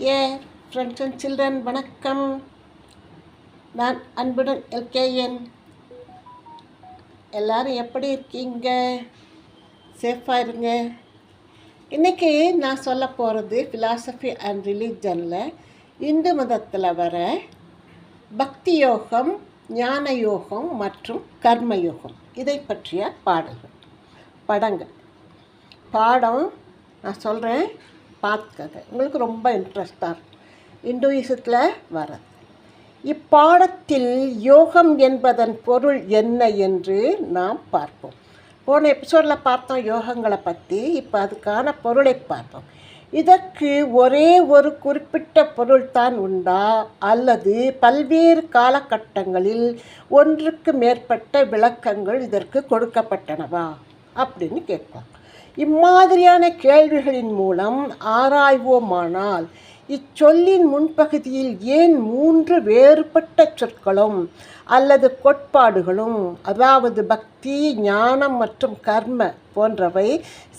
A friends and children வணக்கம். நான் அன்புடன் எல்கேஎன். எல்லாரும் எப்படி இருக்கீங்க? சேஃபாக இருங்க. இன்றைக்கி நான் சொல்ல போகிறது ஃபிலாசபி அண்ட் ரிலீஜனில் இந்து மதத்தில் வர பக்தி யோகம் ஞான யோகம் மற்றும் கர்ம யோகம். இதை பற்றிய பாடல்கள் படங்கள். பாடம் நான் சொல்கிறேன் பார்த்துக்கங்க. உங்களுக்கு ரொம்ப இன்ட்ரெஸ்டாக இருக்கும். இந்துயிசத்தில் வர்றது. இப்பாடத்தில் யோகம் என்பதன் பொருள் என்ன என்று நாம் பார்ப்போம். போன எபிசோடில் பார்த்தோம் யோகங்களை பற்றி இப்போ அதுக்கான பொருளை பார்ப்போம். இதற்கு ஒரே ஒரு குறிப்பிட்ட பொருள்தான் உண்டா? அல்லது பல்வேறு காலகட்டங்களில் ஒன்றுக்கு மேற்பட்ட விளக்கங்கள் இதற்கு கொடுக்கப்பட்டனவா? அப்படின்னு கேட்பாங்க இம்மாதிரியான கேள்விகளின் மூலம் ஆராய்வோமானால் இச்சொல்லின் முன்பகுதியில் ஏன் மூன்று வேறுபட்ட சொற்களும் அல்லது கோட்பாடுகளும் அதாவது பக்தி ஞானம் மற்றும் கர்ம போன்றவை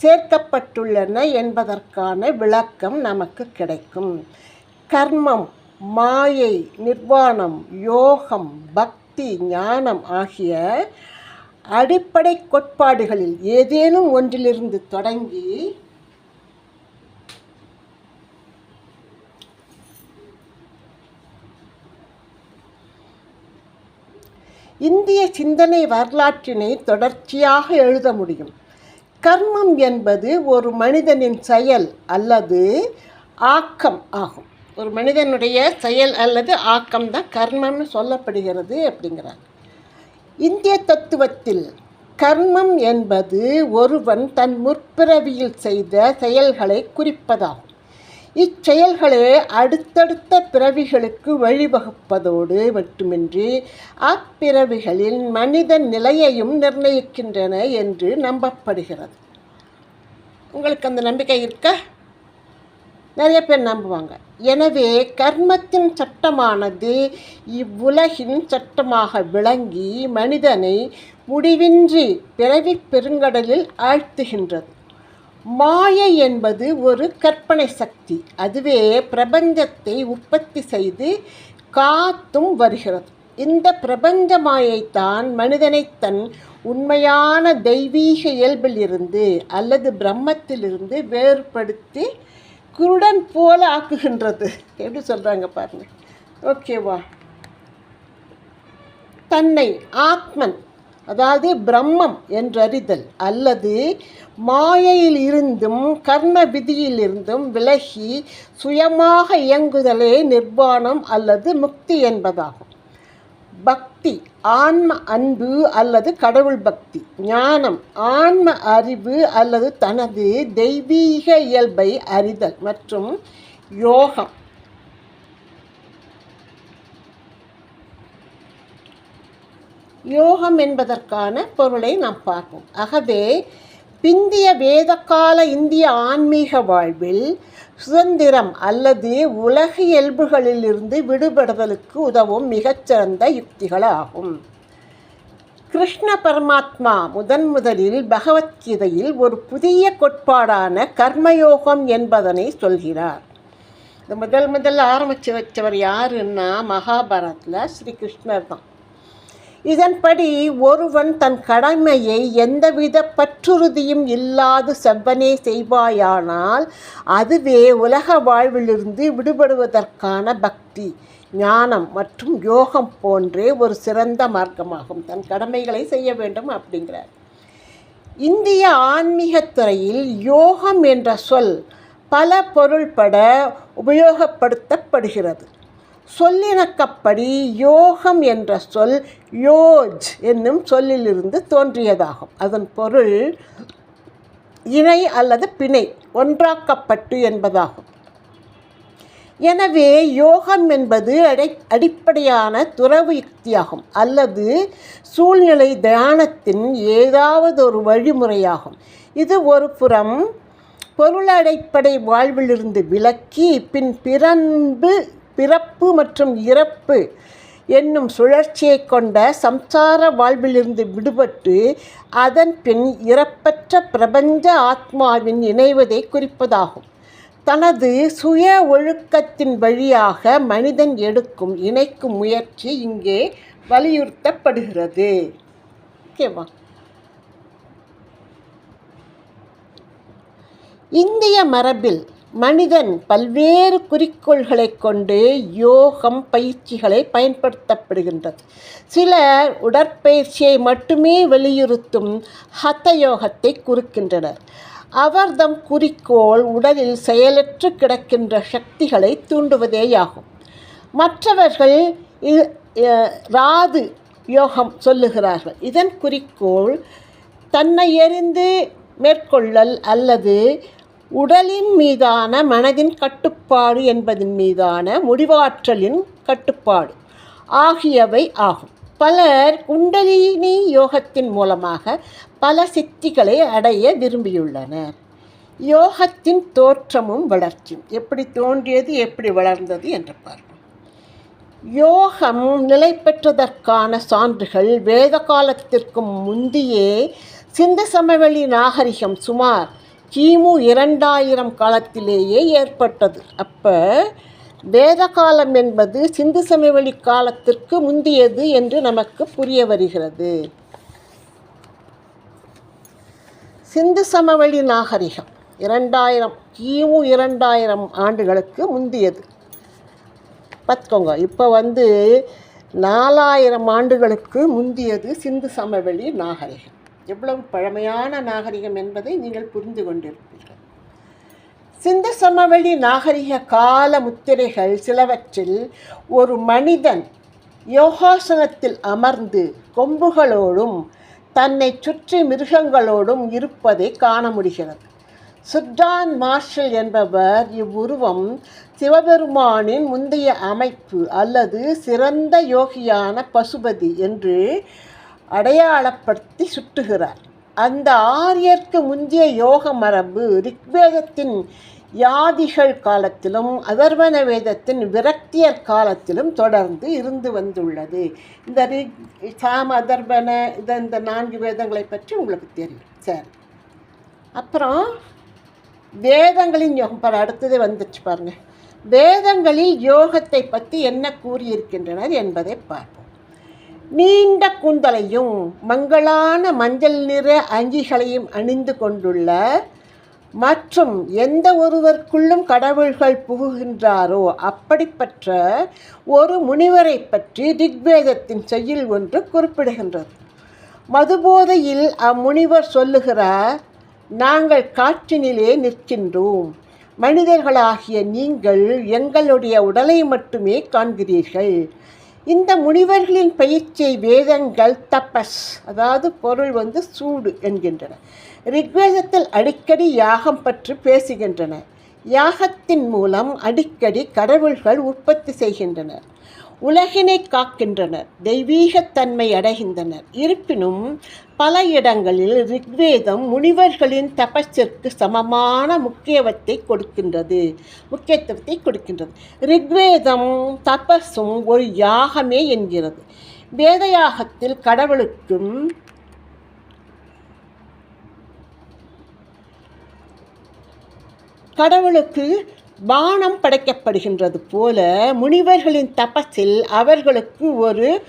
சேர்க்கப்பட்டுள்ளன என்பதற்கான விளக்கம் நமக்கு கிடைக்கும். கர்மம் மாயை நிர்வாணம் யோகம் பக்தி ஞானம் ஆகிய அடிப்படை கோட்பாடுகளில் ஏதேனும் ஒன்றிலிருந்து தொடங்கி இந்திய சிந்தனை வரலாற்றினை தொடர்ச்சியாக எழுத முடியும். கர்மம் என்பது ஒரு மனிதனின் செயல் அல்லது ஆக்கம் ஆகும். ஒரு மனிதனுடைய செயல் அல்லது ஆக்கம் தான் கர்மம்னு சொல்லப்படுகிறது அப்படிங்கிறாங்க. இந்திய தத்துவத்தில் கர்மம் என்பது ஒருவன் தன் முற்பிறவியில் செய்த செயல்களை குறிப்பதாகும். இச்செயல்களே அடுத்தடுத்த பிறவிகளுக்கு வழிவகுப்பதோடு மட்டுமின்றி அப்பிறவிகளின் மனித நிலையையும் நிர்ணயிக்கின்றன என்று நம்பப்படுகிறது. உங்களுக்கு அந்த நம்பிக்கை இருக்கா? நிறைய பேர் நம்புவாங்க. எனவே கர்மத்தின் சட்டமானது இவ்வுலகின் சட்டமாக விளங்கி மனிதனை முடிவின்றி பிறவி பெருங்கடலில் ஆழ்த்துகின்றது. மாயை என்பது ஒரு கற்பனை சக்தி. அதுவே பிரபஞ்சத்தை உற்பத்தி செய்து காத்தும் வருகிறது. இந்த பிரபஞ்ச மாயைத்தான் மனிதனை தன் உண்மையான தெய்வீக இயல்பிலிருந்து அல்லது பிரம்மத்திலிருந்து வேறுபடுத்தி குருடன் போல ஆக்குகின்றது. எப்படி சொல்கிறாங்க பாருங்க. ஓகேவா தன்னை ஆத்மன் அதாவது பிரம்மம் என்றறிதல் அல்லது மாயையில் இருந்தும் கர்ம விதியிலிருந்தும் விலகி சுயமாக இயங்குதலே நிர்வாணம் அல்லது முக்தி என்பதாகும். பக்தி ஆன்ம அன்பு அல்லது கடவுள் பக்தி ஞானம் ஆன்ம அறிவு அல்லது தனது தெய்வீக இயல்பை அறிதல் மற்றும் யோகம். யோகம் என்பதற்கான பொருளை நாம் பார்ப்போம். ஆகவே பிந்திய வேதகால இந்திய ஆன்மீக வாழ்வில் சுதந்திரம் அல்லது உலக இயல்புகளிலிருந்து விடுபடுதலுக்கு உதவும் மிகச்சிறந்த யுக்திகளாகும். கிருஷ்ண பரமாத்மா முதன் முதலில் பகவத்கீதையில் ஒரு புதிய கோட்பாடான கர்மயோகம் என்பதனை சொல்கிறார். இது முதல் முதல் ஆரம்பித்து வச்சவர் யாருன்னா மகாபாரத்தில் ஸ்ரீ கிருஷ்ணர் தான். இதன்படி ஒருவன் தன் கடமையை எந்தவித பற்றுறுதியும் இல்லாது செவ்வனே செய்வாயானால் அதுவே உலக வாழ்விலிருந்து விடுபடுவதற்கான பக்தி ஞானம் மற்றும் யோகம் போன்றே ஒரு சிறந்த மார்க்கமாகும். தன் கடமைகளை செய்ய வேண்டும் அப்படிங்கிறார். இந்திய ஆன்மீகத் துறையில் யோகம் என்ற சொல் பல பொருள்பட உபயோகப்படுத்தப்படுகிறது. சொல்லிறக்கப்படி யோகம் என்ற சொல் யோஜ் என்னும் சொல்லிலிருந்து தோன்றியதாகும். அதன் பொருள் இணை அல்லது பிணை ஒன்றாக்கப்பட்டு என்பதாகும். எனவே யோகம் என்பது அடை அடிப்படையான துறவு யுக்தியாகும் அல்லது சூழ்நிலை தியானத்தின் ஏதாவது ஒரு வழிமுறையாகும். இது ஒரு புறம் பொருளடைப்படை வாழ்விலிருந்து விலக்கி பின் பிறன்பு பிறப்பு மற்றும் இறப்பு என்னும் சுழற்சியை கொண்ட சம்சார வாழ்விலிருந்து விடுபட்டு அதன் பின் இறப்பற்ற பிரபஞ்ச ஆத்மாவின் இணைவதை குறிப்பதாகும். தனது சுய ஒழுக்கத்தின் வழியாக மனிதன் எடுக்கும் இணைக்கும் முயற்சி இங்கே வலியுறுத்தப்படுகிறது. ஓகேவா? இந்திய மரபில் மனிதன் பல்வேறு குறிக்கோள்களை கொண்டு யோகம் பயிற்சிகளை பயன்படுத்தப்படுகின்றது. சிலர் உடற்பயிற்சியை மட்டுமே வலியுறுத்தும் ஹத யோகத்தை குறிக்கின்றனர் அவர்தம் குறிக்கோள் உடலில் செயலற்று கிடக்கின்ற சக்திகளை தூண்டுவதேயாகும். மற்றவர்கள் இ- ராது யோகம் சொல்லுகிறார்கள். இதன் குறிக்கோள் தன்னை எறிந்து மேற்கொள்ளல் அல்லது உடலின் மீதான மனதின் கட்டுப்பாடு என்பதின் மீதான முடிவாற்றலின் கட்டுப்பாடு ஆகியவை ஆகும். பலர் குண்டலினி யோகத்தின் மூலமாக பல சித்திகளை அடைய விரும்பியுள்ளனர். யோகத்தின் தோற்றமும் வளர்ச்சியும் எப்படி தோன்றியது எப்படி வளர்ந்தது என்று பார்ப்போம். யோகம் நிலை பெற்றதற்கான சான்றுகள் வேத காலத்திற்கும் முந்தியே சிந்த சமவெளி நாகரிகம் சுமார் கிமு இரண்டாயிரம் காலத்திலேயே ஏற்பட்டது. அப்போ வேத காலம் என்பது சிந்து சமவெளி காலத்திற்கு முந்தியது என்று நமக்கு புரிய வருகிறது. சிந்து சமவெளி நாகரிகம் இரண்டாயிரம் கிமு இரண்டாயிரம் ஆண்டுகளுக்கு முந்தியது. பார்த்துக்கோங்க இப்போ வந்து நாலாயிரம் ஆண்டுகளுக்கு முந்தியது சிந்து சமவெளி நாகரிகம். எவ்வளவு பழமையான நாகரிகம் என்பதை நீங்கள் புரிந்து கொண்டிருப்பீர்கள். சிந்த சமவெளி நாகரிக கால முத்திரைகள் சிலவற்றில் ஒரு மனிதன் யோகாசனத்தில் அமர்ந்து கொம்புகளோடும் தன்னை சுற்றி மிருகங்களோடும் இருப்பதை காண முடிகிறது. சுட்டான் மார்ஷல் என்பவர் இவ்வுருவம் சிவபெருமானின் முந்தைய அமைப்பு அல்லது சிறந்த யோகியான பசுபதி என்று அடையாளப்படுத்தி சுட்டுகிறார். அந்த ஆரியர்க்கு முந்தைய யோக மரபு ரிக்வேதத்தின் யாதிகள் காலத்திலும் அதர்வன வேதத்தின் விரக்தியர் காலத்திலும் தொடர்ந்து இருந்து வந்துள்ளது. இந்த ரிக் சாம அதர்வன இந்த இந்த நான்கு வேதங்களை பற்றி உங்களுக்கு தெரியும். சரி. அப்புறம் வேதங்களின் யோகம் பாரு அடுத்தது வந்துச்சு பாருங்கள் வேதங்களில் யோகத்தை பற்றி என்ன கூறியிருக்கின்றனர் என்பதை பார்ப்போம். நீண்ட கூந்தலையும் மங்களான மஞ்சள் நிற அங்கிகளையும் அணிந்து கொண்டுள்ள மற்றும் எந்த ஒருவருக்குள்ளும் கடவுள்கள் புகுகின்றாரோ அப்படிப்பட்ட ஒரு முனிவரை பற்றி ரிக்வேதத்தின் செய்யுள் ஒன்று குறிப்பிடுகின்றது. மதுபோதையில் அம்முனிவர் சொல்லுகிறார் நாங்கள் காற்றினிலே நிற்கின்றோம். மனிதர்களாகிய நீங்கள் எங்களுடைய உடலை மட்டுமே காண்கிறீர்கள். இந்த முனிவர்களின் பயிற்சியை வேதங்கள் தபஸ் அதாவது பொருள் வந்து சூடு என்கின்றன. ரிக்வேதத்தில் அடிக்கடி யாகம் பற்றி பேசுகின்றன. யாகத்தின் மூலம் அடிக்கடி கடவுள்கள் உற்பத்தி செய்கின்றனர். உலகினை காக்கின்றனர் தெய்வீகத்தன்மை அடைகின்றனர். இருப்பினும் பல இடங்களில் ரிக்வேதம் முனிவர்களின் தபஸிற்கு சமமான முக்கியத்துவத்தை கொடுக்கின்றது. முக்கியத்துவத்தை கொடுக்கின்றது. ரிக்வேதம் தபஸும் ஒரு யாகமே என்கிறது. வேத யாகத்தில் கடவுளுக்கும் கடவுளுக்கு பானம் படைக்கப்படுகின்றது போல முனிவர்களின் தபஸில் அவர்களுக்கு ஒரு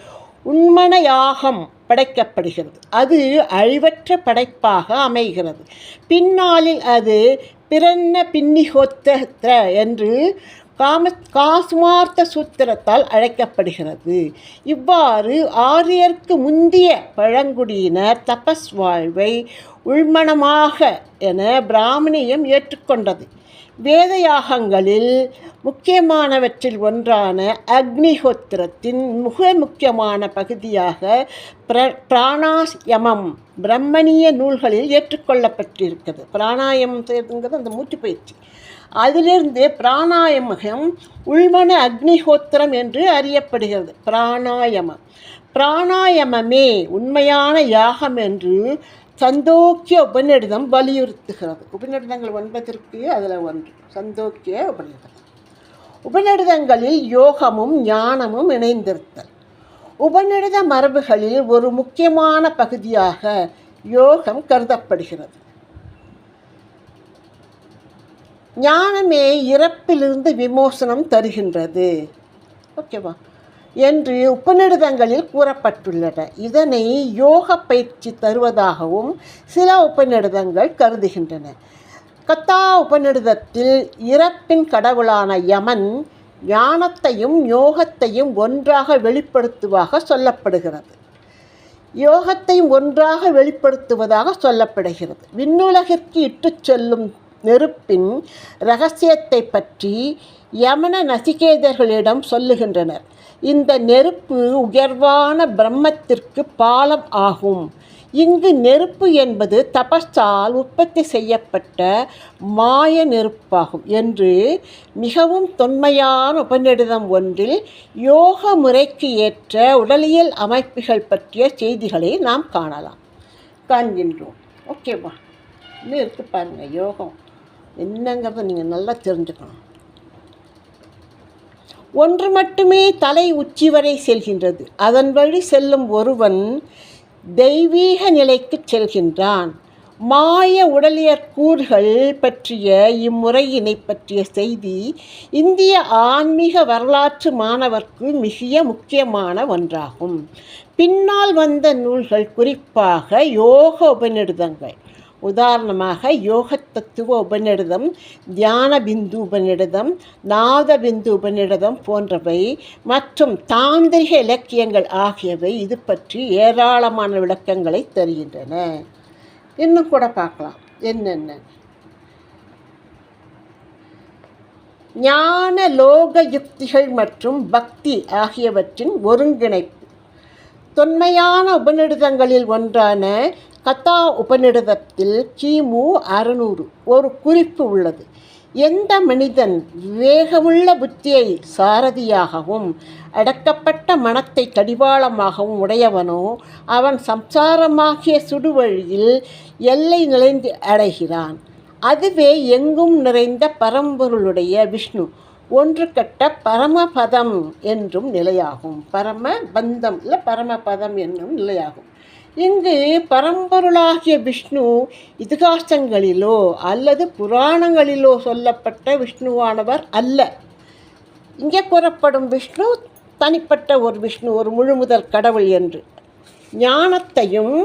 உண்மனையாகம் படைக்கப்படுகிறது. அது அழிவற்ற படைப்பாக அமைகிறது. பின்னாளில் அது பிறன்ன பின்னிகோத்திர என்று காம காசுமார்த்த சூத்திரத்தால் அழைக்கப்படுகிறது. இவ்வாறு ஆரியர்க்கு முந்திய பழங்குடியினர் தபஸ் வாழ்வை உள்மனமாக என பிராமணியம் ஏற்றுக்கொண்டது. வேத யாகங்களில் முக்கியமானவற்றில் ஒன்றான அக்னிஹோத்திரத்தின் மிக முக்கியமான பகுதியாக பிர பிராணாயமம் பிரம்மணிய நூல்களில் ஏற்றுக்கொள்ளப்பட்டிருக்கிறது. பிராணாயமம் செய்யறதுங்கிறது அந்த மூச்சு பயிற்சி அதிலிருந்து பிராணாயமகம் உள்மன அக்னிஹோத்திரம் என்று அறியப்படுகிறது. பிராணாயமம். பிராணாயமமே உண்மையான யாகம் என்று சந்தோக்கிய உபநிடதம் வலியுறுத்துகிறது. உபநிடதங்கள் ஒன்பதற்கு அதில் ஒன்று. சந்தோக்கிய உபநிடதம். உபநிடதங்களில் யோகமும் ஞானமும் இணைந்திருத்தல். உபநிடத மரபுகளில் ஒரு முக்கியமான பகுதியாக யோகம் கருதப்படுகிறது. ஞானமே இறப்பிலிருந்து விமோசனம் தருகின்றது. ஓகேவா? என்று உபநிடதங்களில் கூறப்பட்டுள்ளன. இதனை யோக பயிற்சி தருவதாகவும் சில உபநிடதங்கள் கருதுகின்றன. கத்தா உபநிடதத்தில் இறப்பின் கடவுளான யமன் ஞானத்தையும் யோகத்தையும் ஒன்றாக வெளிப்படுத்துவாக சொல்லப்படுகிறது. யோகத்தையும் ஒன்றாக வெளிப்படுத்துவதாக சொல்லப்படுகிறது. விண்ணுலகிற்கு இட்டு செல்லும் நெருப்பின் ரகசியத்தை பற்றி யமன நசிகேதர்களிடம் சொல்லுகின்றனர். இந்த நெருப்பு உயர்வான பிரம்மத்திற்கு பாலம் ஆகும். இங்கு நெருப்பு என்பது தபஸால் உற்பத்தி செய்யப்பட்ட மாய நெருப்பாகும் என்று மிகவும் தொன்மையான உபநிடதம் ஒன்றில் யோக முறைக்கு ஏற்ற உடலியல் அமைப்புகள் பற்றிய செய்திகளை நாம் காணலாம். காண்கின்றோம். ஓகேவா? இன்னும் இருக்கு பாருங்கள் யோகம். என்னங்கிறத நீங்கள் நல்லா தெரிஞ்சுக்கணும். ஒன்று மட்டுமே தலை உச்சி வரை செல்கின்றது. அதன் வழி செல்லும் ஒருவன் தெய்வீக நிலைக்கு செல்கின்றான். மாய உடலியற் கூறுகள் பற்றிய இம்முறையினை பற்றிய செய்தி இந்திய ஆன்மீக வரலாற்று மாணவர்க்கு மிக முக்கியமான ஒன்றாகும். பின்னால் வந்த நூல்கள் குறிப்பாக யோக உபநிடதங்கள். உதாரணமாக யோக தத்துவ உபநிடதம் தியான பிந்து உபநிடதம் நாத பிந்து உபநிடதம் போன்றவை மற்றும் தாந்திரிக இலக்கியங்கள் ஆகியவை இது பற்றி ஏராளமான விளக்கங்களை தருகின்றன. இன்னும் கூட பார்க்கலாம். என்னென்ன? ஞான லோக யுக்திகள் மற்றும் பக்தி ஆகியவற்றின் ஒருங்கிணைப்பு. தொன்மையான உபநிடதங்களில் ஒன்றான கதா உபநிடதத்தில் கிமு அறுநூறு. ஒரு குறிப்பு உள்ளது. எந்த மனிதன் விவேகமுள்ள புத்தியை சாரதியாகவும் அடக்கப்பட்ட மனத்தை கடிவாளமாகவும் உடையவனோ அவன் சம்சாரமாகிய சுடுவழியில் எல்லை நிலைந்து அடைகிறான். அதுவே எங்கும் நிறைந்த பரம்பொருளுடைய விஷ்ணு. ஒன்று கட்ட பரமபதம் என்றும் நிலையாகும். பரம பந்தம் இல்லை பரமபதம் என்னும் நிலையாகும். இங்கு பரம்பொருளாகிய விஷ்ணு இதிகாசங்களிலோ அல்லது புராணங்களிலோ சொல்லப்பட்ட விஷ்ணுவானவர் அல்ல. இங்கே கூறப்படும் விஷ்ணு தனிப்பட்ட ஒரு விஷ்ணு ஒரு முழுமுதல் கடவுள் என்று. ஞானத்தையும்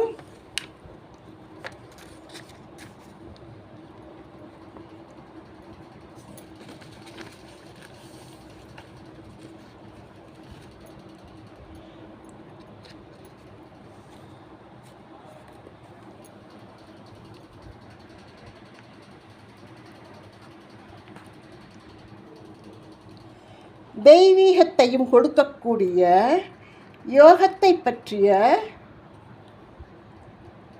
தெய்வீகத்தையும் கொடுக்கக்கூடிய யோகத்தை பற்றிய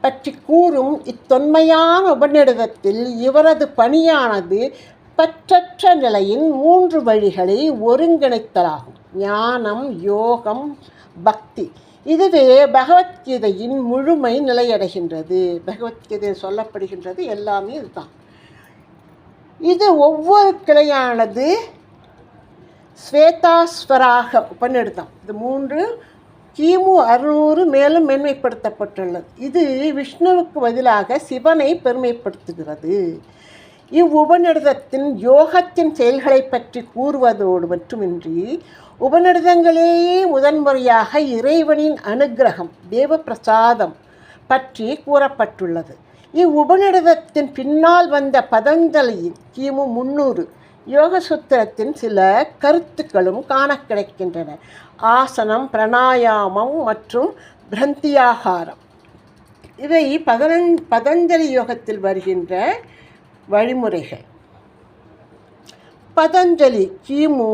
பற்றி கூறும் இத்தொன்மையான உபநிடதத்தில் இவரது பணியானது பற்றற்ற நிலையின் மூன்று வழிகளை ஒருங்கிணைத்தலாகும். ஞானம் யோகம் பக்தி. இதுவே பகவத்கீதையின் முழுமை நிலையடைகின்றது. பகவத்கீதை சொல்லப்படுகின்றது எல்லாமே இதுதான். இது ஒவ்வொரு கிளையானது ஸ்வேதாஸ்வராக உபநிடதம். இது மூன்று கிமு அறுநூறு மேலும் மேன்மைப்படுத்தப்பட்டுள்ளது. இது விஷ்ணுவுக்கு பதிலாக சிவனை பெருமைப்படுத்துகிறது. இவ்வுபநிடதத்தின் யோகத்தின் செயல்களை பற்றி கூறுவதோடு மட்டுமின்றி உபநிடதங்களேயே முதன்முறையாக இறைவனின் அனுக்கிரகம் தேவ பிரசாதம் பற்றி கூறப்பட்டுள்ளது. இவ்வுபநிடதத்தின் பின்னால் வந்த பதஞ்சலியின் கிமு முன்னூறு யோக சூத்திரத்தின் சில கருத்துக்களும் காண கிடைக்கின்றன ஆசனம் பிரணாயாமம் மற்றும் பிரந்தியாகாரம். இவை பதனஞ் பதஞ்சலி யோகத்தில் வருகின்ற வழிமுறைகள். பதஞ்சலி கிமு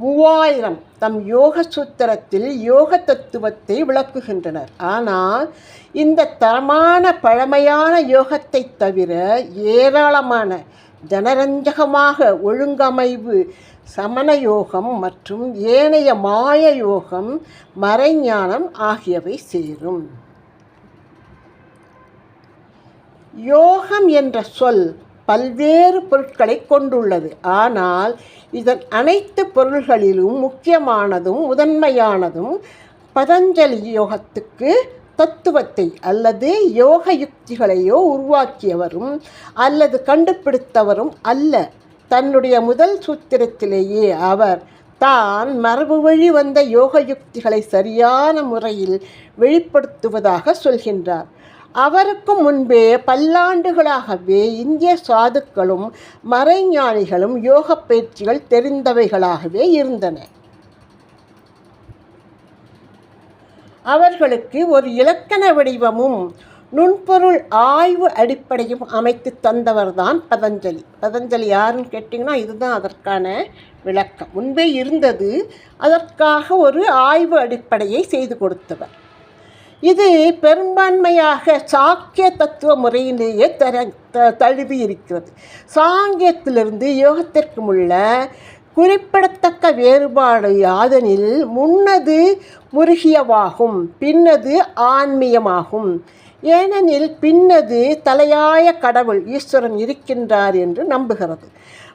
மூவாயிரம் தம் யோக சூத்திரத்தில் யோக தத்துவத்தை விளக்குகின்றனர். ஆனால் இந்த தரமான பழமையான யோகத்தை தவிர ஏராளமான ஜனரஞ்சகமாக ஒழுங்கமைவு சமண யோகம் மற்றும் ஏனைய மாய யோகம் மறைஞானம் ஆகியவை சேரும். யோகம் என்ற சொல் பல்வேறு பொருட்களை கொண்டுள்ளது. ஆனால் இதன் அனைத்து பொருள்களிலும் முக்கியமானதும் முதன்மையானதும் பதஞ்சலி யோகத்துக்கு தத்துவத்தை அல்லது யோக யுக்திகளையோ உருவாக்கியவரும் அல்லது கண்டுபிடித்தவரும் அல்ல. தன்னுடைய முதல் சூத்திரத்திலேயே அவர் தான் மரபு வழி வந்த யோக யுக்திகளை சரியான முறையில் வெளிப்படுத்துவதாக சொல்கின்றார். அவருக்கு முன்பே பல்லாண்டுகளாகவே இந்திய சாதுக்களும் மறைஞானிகளும் யோக பயிற்சிகள் தெரிந்தவைகளாகவே இருந்தன. அவர்களுக்கு ஒரு இலக்கண வடிவமும் நுண்பொருள் ஆய்வு அடிப்படையும் அமைத்து தந்தவர்தான் பதஞ்சலி. பதஞ்சலி யாருன்னு கேட்டிங்கன்னா இதுதான் அதற்கான விளக்கம். முன்பே இருந்தது அதற்காக ஒரு ஆய்வு அடிப்படையை செய்து கொடுத்தவர். இது பெரும்பான்மையாக சாக்கிய தத்துவ முறையிலேயே தர த தழுவி இருக்கிறது. சாங்கியத்திலிருந்து யோகத்திற்கு உள்ள குறிப்பிடத்தக்க வேறுபாடு யாதெனில் முன்னது முருகியவாகும் பின்னது ஆன்மீயமாகும் ஏனெனில் பின்னது தலையாய கடவுள் ஈஸ்வரன் இருக்கின்றார் என்று நம்புகிறது.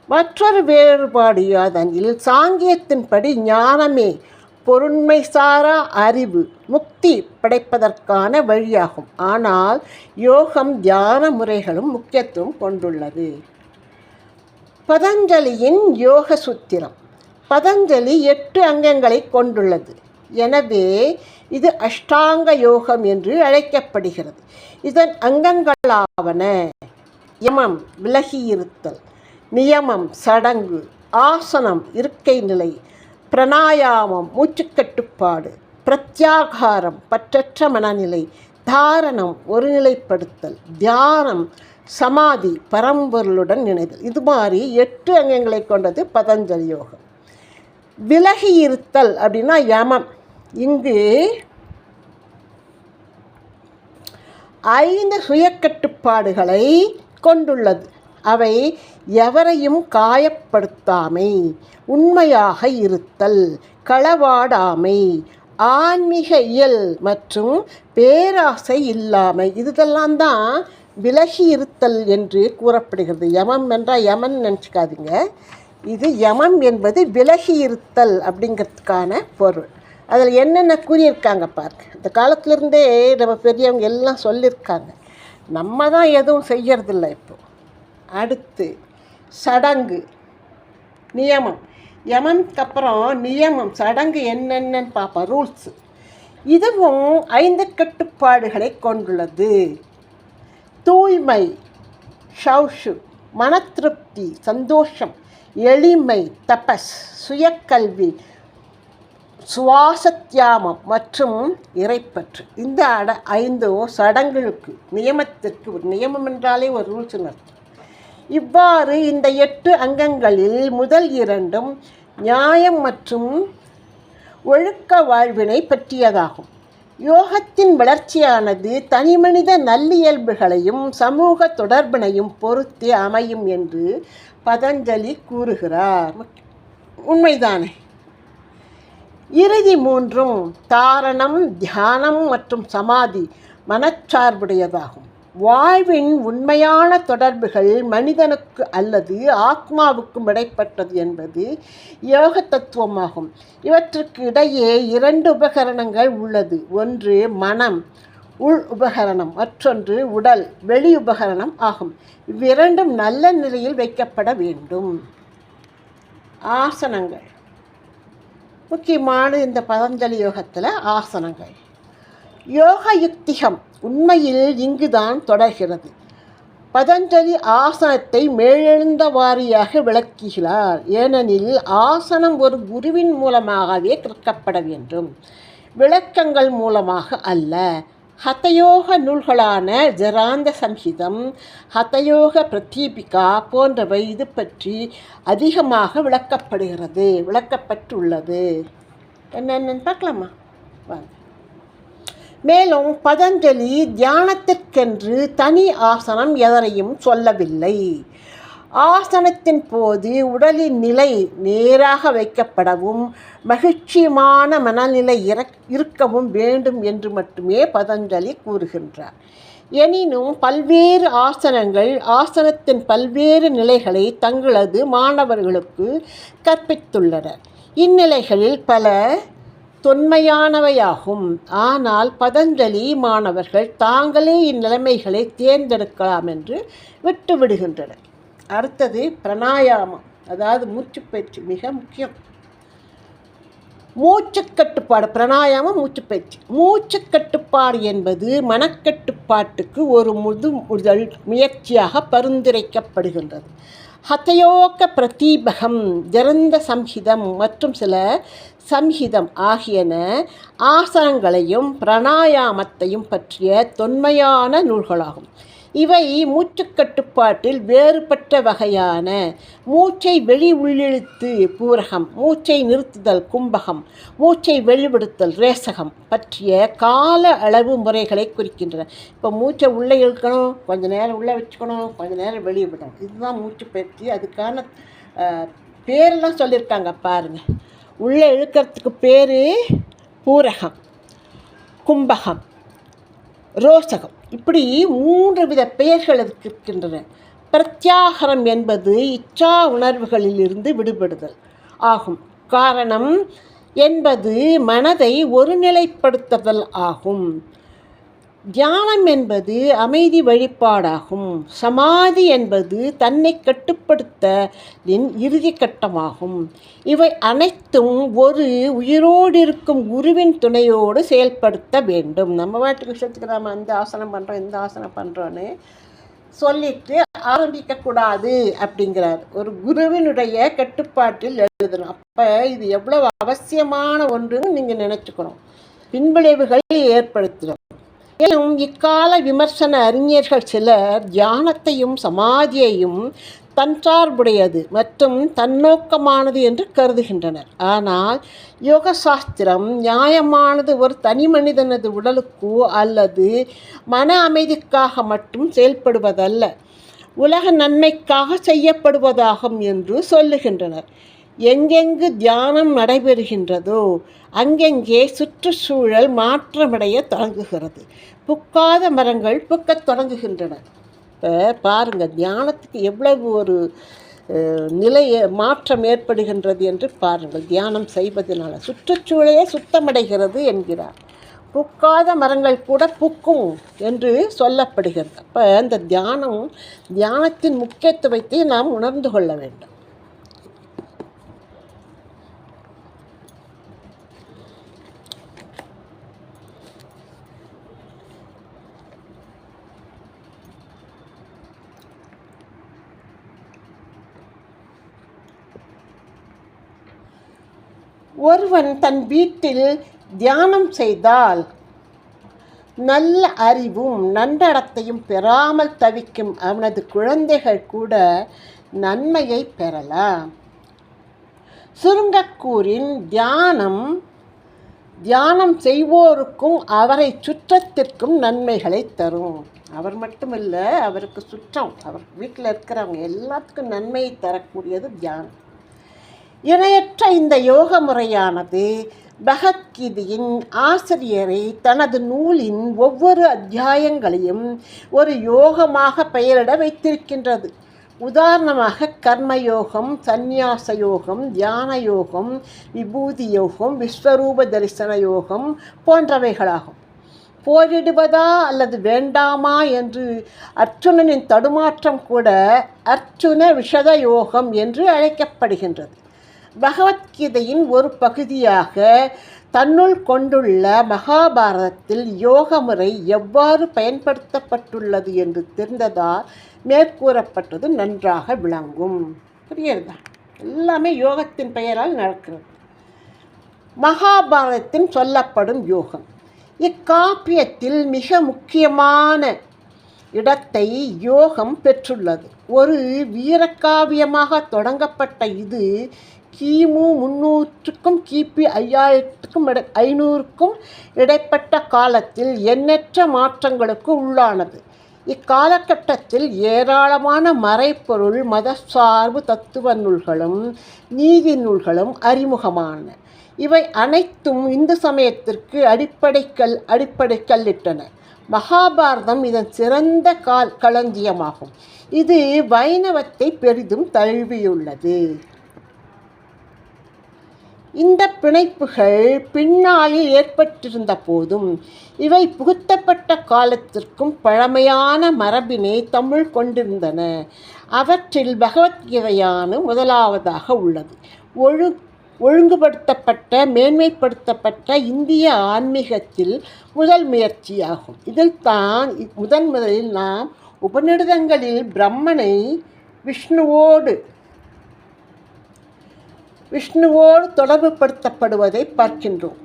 மற்றொரு வேறுபாடு யாதெனில் சாங்கியத்தின்படி ஞானமே பொருண்மை சாரா அறிவு முக்தி படைப்பதற்கான வழியாகும். ஆனால் யோகம் தியான முறைகளும் முக்கியத்துவம் கொண்டுள்ளது. பதஞ்சலியின் யோக சூத்திரம் பதஞ்சலி எட்டு அங்கங்களை கொண்டுள்ளது. எனவே இது அஷ்டாங்க யோகம் என்று அழைக்கப்படுகிறது. இதன் அங்கங்களாவன யமம் விலகியிருத்தல் நியமம் சடங்கு ஆசனம் இருக்கை நிலை பிரணாயாமம் மூச்சுக்கட்டுப்பாடு பிரத்யாகாரம் பற்றற்ற மனநிலை தாரணம் ஒருநிலைப்படுத்தல் தியானம் சமாதி பரம்பொருளுடன் இணைதல். இது மாதிரி எட்டு அங்கங்களை கொண்டது பதஞ்சலி யோகம். விலகி இருத்தல் அப்படின்னா யமம். இங்கு ஐந்து சுயக்கட்டுப்பாடுகளை கொண்டுள்ளது. அவை எவரையும் காயப்படுத்தாமை உண்மையாக இருத்தல் களவாடாமை ஆன்மீக இயல் மற்றும் பேராசை இல்லாமை. இதெல்லாம் தான் விலகி இருத்தல் என்று கூறப்படுகிறது. யமம் என்றால் யமன் நினச்சிக்காதீங்க. இது யமம் என்பது விலகி இருத்தல் அப்படிங்கிறதுக்கான பொருள். அதில் என்னென்ன கூறியிருக்காங்க பாருங்க. இந்த காலத்திலேருந்தே நம்ம பெரியவங்க எல்லாம் சொல்லியிருக்காங்க. நம்ம தான் எதுவும் செய்யறதில்ல இப்போ. அடுத்து சடங்கு நியமம். யமனுக்கு அப்புறம் நியமம் சடங்கு என்னென்னு பார்ப்போம். ரூல்ஸு. இதுவும் ஐந்து கட்டுப்பாடுகளை கொண்டுள்ளது. தூய்மை ஷௌஷு மனத்திருப்தி சந்தோஷம் எளிமை தபஸ் சுயக்கல்வி சுவாசத்தியாமம் மற்றும் இறைப்பற்று. இந்த அட ஐந்தும் சடங்குகளுக்கு நியமத்திற்கு ஒரு நியமம் என்றாலே ஒரு ரூல்ஸ் அர்த்தம். இவ்வாறு இந்த எட்டு அங்கங்களில் முதல் இரண்டும் நியாயம் மற்றும் ஒழுக்க வாழ்வினை பற்றியதாகும். யோகத்தின் வளர்ச்சியானது தனிமனித நல்லியல்புகளையும் சமூக தொடர்பினையும் பொறுத்து அமையும் என்று பதஞ்சலி கூறுகிறார். உண்மைதானே? இறுதி மூன்றும் தாரணம் தியானம் மற்றும் சமாதி மனச்சார்புடையதாகும். வாழ்வின் உண்மையான தொடர்புகள் மனிதனுக்கு அல்லது ஆத்மாவுக்கும் இடைப்பட்டது என்பது யோக தத்துவமாகும் இவற்றுக்கு இடையே இரண்டு உபகரணங்கள் உள்ளது. ஒன்று மனம் உள் உபகரணம் மற்றொன்று உடல் வெளி உபகரணம் ஆகும். இவ்விரண்டும் நல்ல நிலையில் வைக்கப்பட வேண்டும். ஆசனங்கள். முக்கியமான இந்த பதஞ்சலி யோகத்தில் ஆசனங்கள். யோக யுக்திகம் உண்மையில் இங்குதான் தொடர்கிறது. பதஞ்சலி ஆசனத்தை மேலெழுந்த வாரியாக விளக்குகிறார். ஏனெனில் ஆசனம் ஒரு குருவின் மூலமாகவே கற்கப்பட வேண்டும். விளக்கங்கள் மூலமாக அல்ல. ஹதயோக நூல்களான ஜராந்த சம்ஹிதம் ஹதயோக பிரதீபிகா போன்றவை இது பற்றி அதிகமாக விளக்கப்படுகிறது விளக்கப்பட்டுள்ளது. என்னென்னு பார்க்கலாமா? வாங்க. மேலும் பதஞ்சலி தியானத்திற்கென்று தனி ஆசனம் எதனையும் சொல்லவில்லை. ஆசனத்தின் போது உடலின் நிலை நேராக வைக்கப்படவும் மகிழ்ச்சியமான மனநிலை இருக்கவும் வேண்டும் என்று மட்டுமே பதஞ்சலி கூறுகின்றார். எனினும் பல்வேறு ஆசனங்கள் ஆசனத்தின் பல்வேறு நிலைகளை தங்களது மாணவர்களுக்கு கற்பித்துள்ளனர் இந்நிலைகளில் பல தொன்மையானவையாகும். ஆனால் பதஞ்சலி மாணவர்கள் தாங்களே இந்நிலைமைகளை தேர்ந்தெடுக்கலாம் என்று விட்டுவிடுகின்றனர். அடுத்தது பிரணாயாமம் அதாவது மூச்சுப்பயிற்சி மிக முக்கியம். மூச்சு கட்டுப்பாடு பிராணாயாமம் மூச்சு பயிற்சி. மூச்சு கட்டுப்பாடு என்பது மனக்கட்டுப்பாட்டுக்கு ஒரு முது முதல் முயற்சியாக பரிந்துரைக்கப்படுகின்றது. ஹதயோக பிரதீபகம் ஜரந்த சம்ஹிதம் மற்றும் சில சம்ஹிதம் ஆகியன ஆசனங்களையும் பிராணாயாமத்தையும் பற்றிய தொன்மையான நூல்களாகும். இவை மூச்சுக்கட்டுப்பாட்டில் வேறுபட்ட வகையான மூச்சை வெளி உள்ளிழுத்து பூரகம் மூச்சை நிறுத்துதல் கும்பகம் மூச்சை வெளிப்படுத்தல் ரேசகம் பற்றிய கால அளவு முறைகளை குறிக்கின்றன. இப்போ மூச்சை உள்ளே இழுக்கணும் கொஞ்ச நேரம் உள்ளே வச்சுக்கணும் கொஞ்ச நேரம் வெளியே விடணும். இதுதான் மூச்சு பயிற்சி. அதுக்கான பேரெல்லாம் சொல்லியிருக்காங்க பாருங்கள் உள்ளே இழுக்கிறதுக்கு பேர் பூரகம் கும்பகம் ரோசகம். இப்படி மூன்று வித பெயர்கள் இருக்கின்றன. பிரத்யாகரம் என்பது இச்சா உணர்வுகளிலிருந்து விடுபடுதல் ஆகும். காரணம் என்பது மனதை ஒருநிலைப்படுத்துதல் ஆகும். தியானம் என்பது அமைதி வழிபாடாகும். சமாதி என்பது தன்னை கட்டுப்படுத்த இறுதி கட்டமாகும். இவை அனைத்தும் ஒரு உயிரோடு இருக்கும் குருவின் துணையோடு செயல்படுத்த வேண்டும். நம்ம வாட்டுக்கு விஷயத்துக்கு நம்ம அந்த ஆசனம் பண்ணுறோம் இந்த ஆசனம் பண்ணுறோன்னு சொல்லிட்டு ஆரம்பிக்கக்கூடாது அப்படிங்கிறார். ஒரு குருவினுடைய கட்டுப்பாட்டில் எழுதணும். அப்போ இது எவ்வளவு அவசியமான ஒன்றுன்னு நீங்கள் நினச்சிக்கணும். பின்விளைவுகளை ஏற்படுத்திடும் மேலும் இக்கால விமர்சன அறிஞர்கள் சிலர் தியானத்தையும் சமாதியையும் தன்சார்புடையது மற்றும் தன்னோக்கமானது என்று கருதுகின்றனர். ஆனால் யோக சாஸ்திரம் நியாயமானது ஒரு தனி மனிதனது உடலுக்கோ அல்லது மன அமைதிக்காக மட்டும் செயல்படுவதல்ல. உலக நன்மைக்காக செய்யப்படுவதாகும் என்று சொல்லுகின்றனர். எங்கெங்கு தியானம் நடைபெறுகின்றதோ அங்கெங்கே சுற்றுச்சூழல் மாற்றமடைய தொடங்குகிறது. புக்காத மரங்கள் புக்கத் தொடங்குகின்றன. இப்போ பாருங்கள் தியானத்துக்கு எவ்வளவு ஒரு நிலை மாற்றம் ஏற்படுகின்றது என்று பாருங்கள். தியானம் செய்வதனால சுற்றுச்சூழலே சுத்தமடைகிறது என்கிறார். புக்காத மரங்கள் கூட புக்கும் என்று சொல்லப்படுகிறது. அப்போ அந்த தியானம் தியானத்தின் முக்கியத்துவத்தை நாம் உணர்ந்து கொள்ள வேண்டும். ஒருவன் தன் வீட்டில் தியானம் செய்தால் நல்ல அறிவும் நன்றடத்தையும் பெறாமல் தவிக்கும் அவனது குழந்தைகள் கூட நன்மையை பெறலாம். சுருங்கக்கூறின் தியானம் தியானம் செய்வோருக்கும் அவரை சுற்றத்திற்கும் நன்மைகளை தரும். அவர் மட்டுமில்லை அவருக்கு சுற்றம் அவர் வீட்டில் இருக்கிறவங்க எல்லாத்துக்கும் நன்மையை தரக்கூடியது தியானம். இணையற்ற இந்த யோக முறையானது பகத்கீதையின் ஆசிரியரை தனது நூலின் ஒவ்வொரு அத்தியாயங்களையும் ஒரு யோகமாக பெயரிட வைத்திருக்கின்றது. உதாரணமாக கர்மயோகம் சந்நியாச யோகம் தியான யோகம் விபூதி யோகம் விஸ்வரூப தரிசன யோகம் போன்றவைகளாகும். போரிடுவதா அல்லது வேண்டாமா என்று அர்ச்சுனனின் தடுமாற்றம் கூட அர்ச்சுன விஷத யோகம் என்று அழைக்கப்படுகின்றது. பகவத்கீதையின் ஒரு பகுதியாக தன்னுள் கொண்டுள்ள மகாபாரதத்தில் யோக முறை எவ்வாறு பயன்படுத்தப்பட்டுள்ளது என்று தெரிந்ததால் மேற்கூறப்பட்டது நன்றாக விளங்கும். புரியுறதா எல்லாமே யோகத்தின் பெயரால் நடக்கிறது. மகாபாரதத்தின் சொல்லப்படும் யோகம். இக்காப்பியத்தில் மிக முக்கியமான இடத்தை யோகம் பெற்றுள்ளது. ஒரு வீரக்காவியமாக தொடங்கப்பட்ட இது கிமு முன்னூற்றுக்கும் கிபி ஐயாயிரத்துக்கும் இட ஐநூறுக்கும் இடைப்பட்ட காலத்தில் எண்ணற்ற மாற்றங்களுக்கு உள்ளானது. இக்காலகட்டத்தில் ஏராளமான மறைப்பொருள் மதசார்பு தத்துவ நூல்களும் நீதி நூல்களும் அறிமுகமான. இவை அனைத்தும் இந்து சமயத்திற்கு அடிப்படை கல் அடிப்படை கல்லிட்டன மகாபாரதம் இதன் சிறந்த கால் களஞ்சியமாகும். இது வைணவத்தை பெரிதும் தழுவியுள்ளது. இந்த பிணைப்புகள் பின்னாளில் ஏற்பட்டிருந்த போதும் இவை புகுத்தப்பட்ட காலத்திற்கும் பழமையான மரபினை தமிழ் கொண்டிருந்தன. அவற்றில் பகவத்கீதையான முதலாவதாக உள்ளது. ஒழு ஒழுங்குபடுத்தப்பட்ட மேன்மைப்படுத்தப்பட்ட இந்திய ஆன்மீகத்தில் முதல் முயற்சியாகும். இதில் தான் முதன் முதலில் நாம் உபநிடதங்களில் பிரம்மனை விஷ்ணுவோடு விஷ்ணுவோடு தொடர்புபடுத்தப்படுவதை பார்க்கின்றோம்.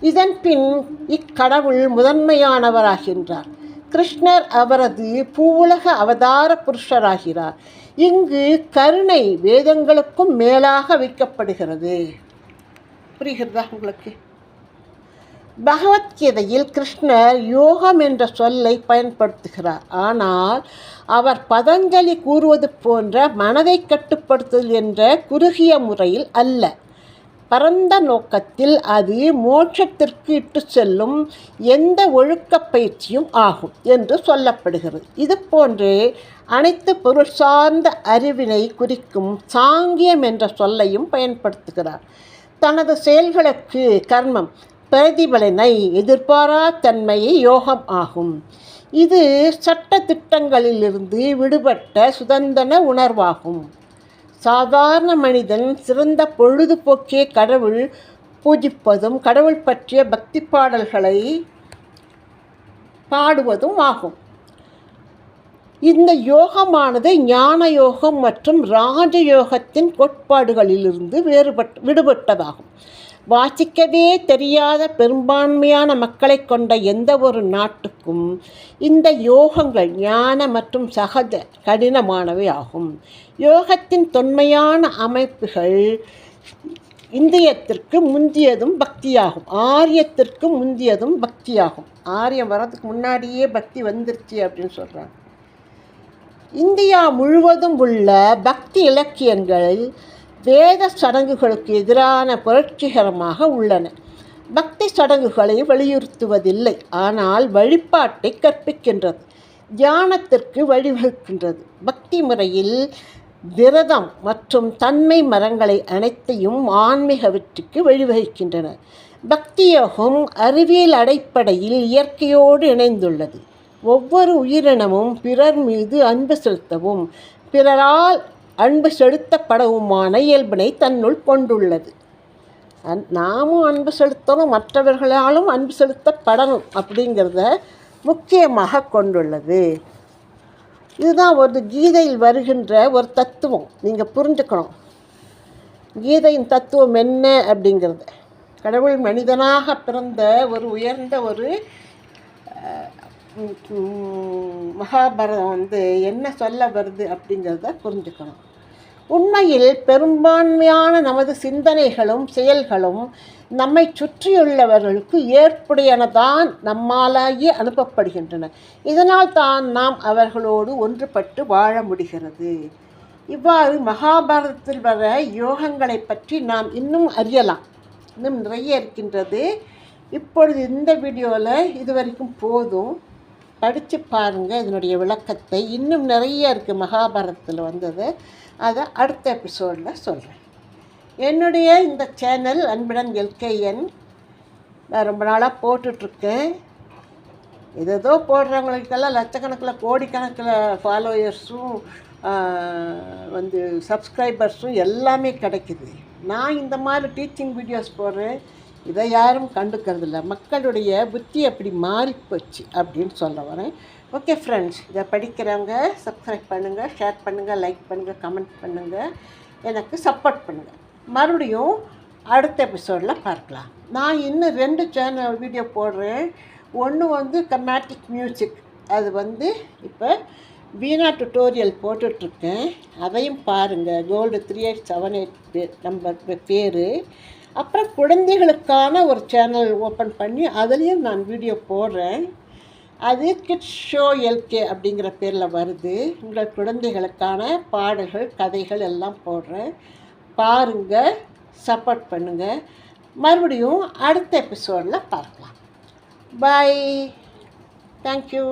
இதன் பின் இக்கடவுள் முதன்மையானவராகின்றார். கிருஷ்ணர் அவரது பூவுலக அவதார புருஷராகிறார். இங்கு கருணை வேதங்களுக்கும் மேலாக வைக்கப்படுகிறது. புரிகிறதா உங்களுக்கு? பகவத்கீதையில் கிருஷ்ணர் யோகம் என்ற சொல்லை பயன்படுத்துகிறார். ஆனால் அவர் பதஞ்சலி கூறுவது போன்ற மனதை கட்டுப்படுத்துதல் என்ற குறுகிய முறையில் அல்ல. பரந்த நோக்கத்தில் அது மோட்சத்திற்கு இட்டு செல்லும் எந்த ஒழுக்க பயிற்சியும் ஆகும் என்று சொல்லப்படுகிறது. இது போன்றே அனைத்து பொருள் சார்ந்த அறிவினை குறிக்கும் சாங்கியம் என்ற சொல்லையும் பயன்படுத்துகிறார். தனது செயல்களுக்கு கர்மம் பிரதிபலனை எதிர்பாரா தன்மையே யோகம் ஆகும். இது சட்ட திட்டங்களிலிருந்து விடுபட்ட சுதந்திர உணர்வாகும். சாதாரண மனிதன் சிறந்த பொழுதுபோக்கே கடவுள் பூஜிப்பதும் கடவுள் பற்றிய பக்தி பாடல்களை பாடுவதும் ஆகும். இந்த யோகமானது ஞான யோகம் மற்றும் ராஜயோகத்தின் கோட்பாடுகளிலிருந்து வேறுபட் விடுபட்டதாகும். வாசிக்கவே தெரியாத பெரும்பான்மையான மக்களை கொண்ட எந்த ஒரு நாட்டுக்கும் இந்த யோகங்கள் ஞான மற்றும் சகஜ கடினமானவை ஆகும். யோகத்தின் தொன்மையான அமைப்புகள் இந்தியத்திற்கு முந்தியதும் பக்தியாகும். ஆரியத்திற்கு முந்தியதும் பக்தியாகும். ஆரியம் வர்றதுக்கு முன்னாடியே பக்தி வந்துருச்சு அப்படின்னு சொல்கிறாங்க இந்தியா முழுவதும் உள்ள பக்தி இலக்கியங்கள் வேத சடங்குகளுக்கு எதிரான புரட்சிகரமாக உள்ளன. பக்தி சடங்குகளை வலியுறுத்துவதில்லை. ஆனால் வழிபாட்டை கற்பிக்கின்றது. தியானத்திற்கு வழிவகுக்கின்றது. பக்தி முறையில் விரதம் மற்றும் தன்மை மரங்களை அனைத்தையும் ஆன்மீக வெற்றிக்கு வழிவகுக்கின்றன. பக்தி யோகம் அறிவியல் அடிப்படையில் இயற்கையோடு இணைந்துள்ளது. ஒவ்வொரு உயிரினமும் பிறர் மீது அன்பு செலுத்தவும் பிறரால் அன்பு செலுத்தப்படவுமான இயல்பினை தன்னுள் கொண்டுள்ளது. நாமும் அன்பு செலுத்தணும் மற்றவர்களாலும் அன்பு செலுத்தப்படணும் அப்படிங்கிறத முக்கியமாக கொண்டுள்ளது. இதுதான் ஒரு கீதையில் வருகின்ற ஒரு தத்துவம். நீங்கள் புரிஞ்சுக்கணும். கீதையின் தத்துவம் என்ன அப்படிங்கிறது. கடவுள் மனிதனாக பிறந்த ஒரு உயர்ந்த ஒரு மகாபாரதம் வந்து என்ன சொல்ல வருது அப்படிங்கிறத புரிஞ்சுக்கணும். உண்மையில் பெரும்பான்மையான நமது சிந்தனைகளும் செயல்களும் நம்மை சுற்றியுள்ளவர்களுக்கு ஏற்புடையனதான் நம்மாலேயே அனுப்பப்படுகின்றன. இதனால் தான் நாம் அவர்களோடு ஒன்றுபட்டு வாழ முடிகிறது. இவ்வாறு மகாபாரதத்தில் வர யோகங்களை பற்றி நாம் இன்னும் அறியலாம். இன்னும் நிறைய இருக்கின்றது. இப்பொழுது இந்த வீடியோவில் இது வரைக்கும் போதும். படித்து பாருங்கள் இதனுடைய விளக்கத்தை. இன்னும் நிறைய இருக்குது மகாபாரதத்தில் வந்தது. அதை அடுத்த எபிசோடில் சொல்கிறேன் என்னுடைய இந்த சேனல் அன்புடன் எல்கேஎன் நான் ரொம்ப நாளாக போட்டுட்ருக்கேன். ஏதோ போடுறவங்களுக்கெல்லாம் லட்சக்கணக்கில் கோடிக்கணக்கில் ஃபாலோயர்ஸும் வந்து சப்ஸ்கிரைபர்ஸும் எல்லாமே கிடைக்குது. நான் இந்த மாதிரி டீச்சிங் வீடியோஸ் போடுறேன். இதை யாரும் கண்டுக்கிறதில்ல. மக்களுடைய புத்தி அப்படி மாறிப்போச்சு அப்படின்னு சொல்ல வரேன். ஓகே ஃப்ரெண்ட்ஸ் இதை படிக்கிறவங்க சப்ஸ்கிரைப் பண்ணுங்கள் ஷேர் பண்ணுங்கள் லைக் பண்ணுங்கள் கமெண்ட் பண்ணுங்கள் எனக்கு சப்போர்ட் பண்ணுங்கள் மறுபடியும் அடுத்த எபிசோடில் பார்க்கலாம். நான் இன்னும் ரெண்டு சேனல் வீடியோ போடுறேன். ஒன்று வந்து கர்நாட்டிக் மியூசிக் அது வந்து இப்போ வீணா டுட்டோரியல் போட்டுட்ருக்கேன். அதையும் பாருங்கள் gold three eight seven eight number பேர். அப்புறம் குழந்தைகளுக்கான ஒரு சேனல் ஓப்பன் பண்ணி அதுலேயும் நான் வீடியோ போடுறேன். அது கிட்ஸ் ஷோ எல்கே அப்படிங்கிற பேரில் வருது. உங்கள் குழந்தைகளுக்கான பாடல்கள் கதைகள் எல்லாம் போடுறேன். பாருங்கள் சப்போர்ட் பண்ணுங்கள் மறுபடியும் அடுத்த எபிசோடில் பார்க்கலாம். Bye thank you